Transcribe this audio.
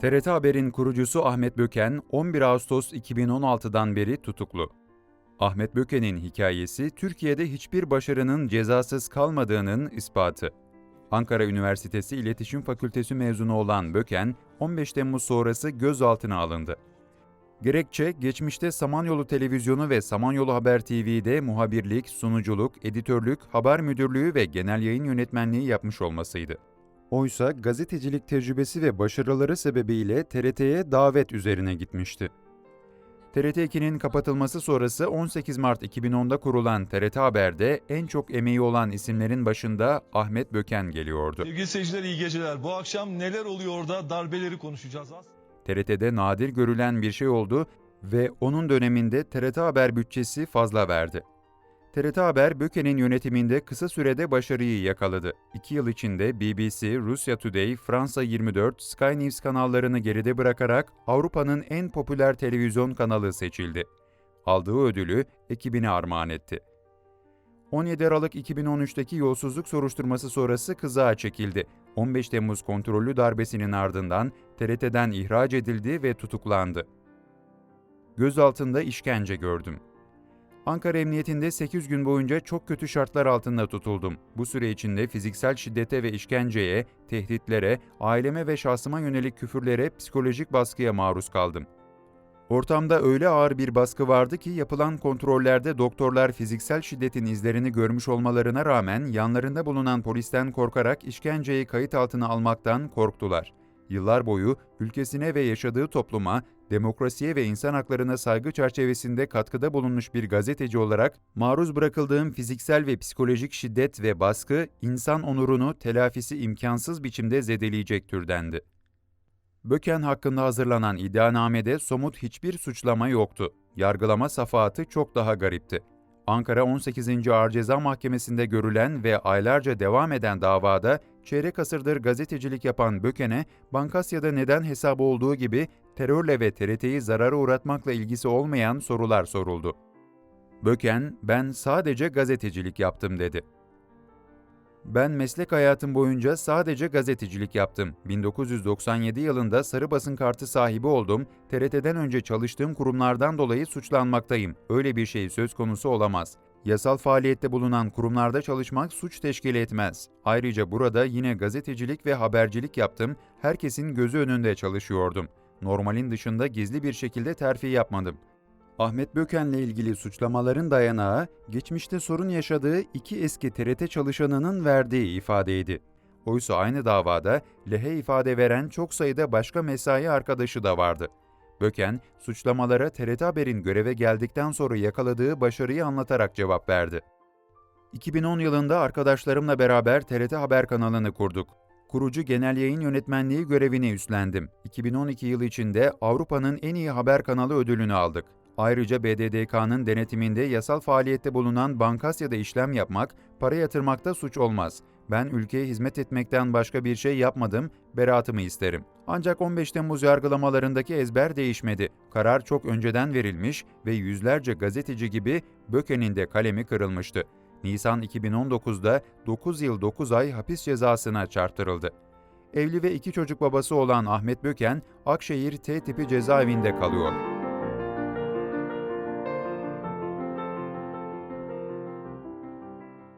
TRT Haber'in kurucusu Ahmet Böken 11 Ağustos 2016'dan beri tutuklu. Ahmet Böken'in hikayesi Türkiye'de hiçbir başarının cezasız kalmadığının ispatı. Ankara Üniversitesi İletişim Fakültesi mezunu olan Böken, 15 Temmuz sonrası gözaltına alındı. Gerekçe, geçmişte Samanyolu Televizyonu ve Samanyolu Haber TV'de muhabirlik, sunuculuk, editörlük, haber müdürlüğü ve genel yayın yönetmenliği yapmış olmasıydı. Oysa gazetecilik tecrübesi ve başarıları sebebiyle TRT'ye davet üzerine gitmişti. TRT 2'nin kapatılması sonrası 18 Mart 2010'da kurulan TRT Haber'de en çok emeği olan isimlerin başında Ahmet Böken geliyordu. Sevgili seyirciler iyi geceler. Bu akşam neler oluyor orada darbeleri konuşacağız. Az. TRT'de nadir görülen bir şey oldu ve onun döneminde TRT Haber bütçesi fazla verdi. TRT Haber, Böke'nin yönetiminde kısa sürede başarıyı yakaladı. İki yıl içinde BBC, Russia Today, Fransa 24, Sky News kanallarını geride bırakarak Avrupa'nın en popüler televizyon kanalı seçildi. Aldığı ödülü ekibine armağan etti. 17 Aralık 2013'teki yolsuzluk soruşturması sonrası kızağa çekildi. 15 Temmuz kontrollü darbesinin ardından TRT'den ihraç edildi ve tutuklandı. Gözaltında işkence gördüm. Ankara Emniyetinde 8 gün boyunca çok kötü şartlar altında tutuldum. Bu süre içinde fiziksel şiddete ve işkenceye, tehditlere, aileme ve şahsıma yönelik küfürlere, psikolojik baskıya maruz kaldım. Ortamda öyle ağır bir baskı vardı ki yapılan kontrollerde doktorlar fiziksel şiddetin izlerini görmüş olmalarına rağmen yanlarında bulunan polisten korkarak işkenceyi kayıt altına almaktan korktular. Yıllar boyu ülkesine ve yaşadığı topluma, demokrasiye ve insan haklarına saygı çerçevesinde katkıda bulunmuş bir gazeteci olarak maruz bırakıldığım fiziksel ve psikolojik şiddet ve baskı insan onurunu telafisi imkansız biçimde zedeleyecek türdendi. Böken hakkında hazırlanan iddianamede somut hiçbir suçlama yoktu. Yargılama safahatı çok daha garipti. Ankara 18. Ağır Ceza Mahkemesi'nde görülen ve aylarca devam eden davada çeyrek asırdır gazetecilik yapan Böken'e Bankasya'da neden hesabı olduğu gibi terörle ve TRT'yi zarara uğratmakla ilgisi olmayan sorular soruldu. Böken, ben sadece gazetecilik yaptım dedi. Ben meslek hayatım boyunca sadece gazetecilik yaptım. 1997 yılında sarı basın kartı sahibi oldum. TRT'den önce çalıştığım kurumlardan dolayı suçlanmaktayım. Öyle bir şey söz konusu olamaz. Yasal faaliyette bulunan kurumlarda çalışmak suç teşkil etmez. Ayrıca burada yine gazetecilik ve habercilik yaptım. Herkesin gözü önünde çalışıyordum. Normalin dışında gizli bir şekilde terfi yapmadım. Ahmet Böken'le ilgili suçlamaların dayanağı, geçmişte sorun yaşadığı iki eski TRT çalışanının verdiği ifadeydi. Oysa aynı davada lehe ifade veren çok sayıda başka mesai arkadaşı da vardı. Böken, suçlamalara TRT Haber'in göreve geldikten sonra yakaladığı başarıyı anlatarak cevap verdi. 2010 yılında arkadaşlarımla beraber TRT Haber kanalını kurduk. Kurucu genel yayın yönetmenliği görevini üstlendim. 2012 yılı içinde Avrupa'nın en iyi haber kanalı ödülünü aldık. Ayrıca BDDK'nın denetiminde yasal faaliyette bulunan Bankasya'da işlem yapmak, para yatırmakta suç olmaz. Ben ülkeye hizmet etmekten başka bir şey yapmadım, beraatımı isterim. Ancak 15 Temmuz yargılamalarındaki ezber değişmedi. Karar çok önceden verilmiş ve yüzlerce gazeteci gibi Böke'nin de kalemi kırılmıştı. Nisan 2019'da 9 yıl 9 ay hapis cezasına çarptırıldı. Evli ve iki çocuk babası olan Ahmet Böken, Akşehir T tipi cezaevinde kalıyor.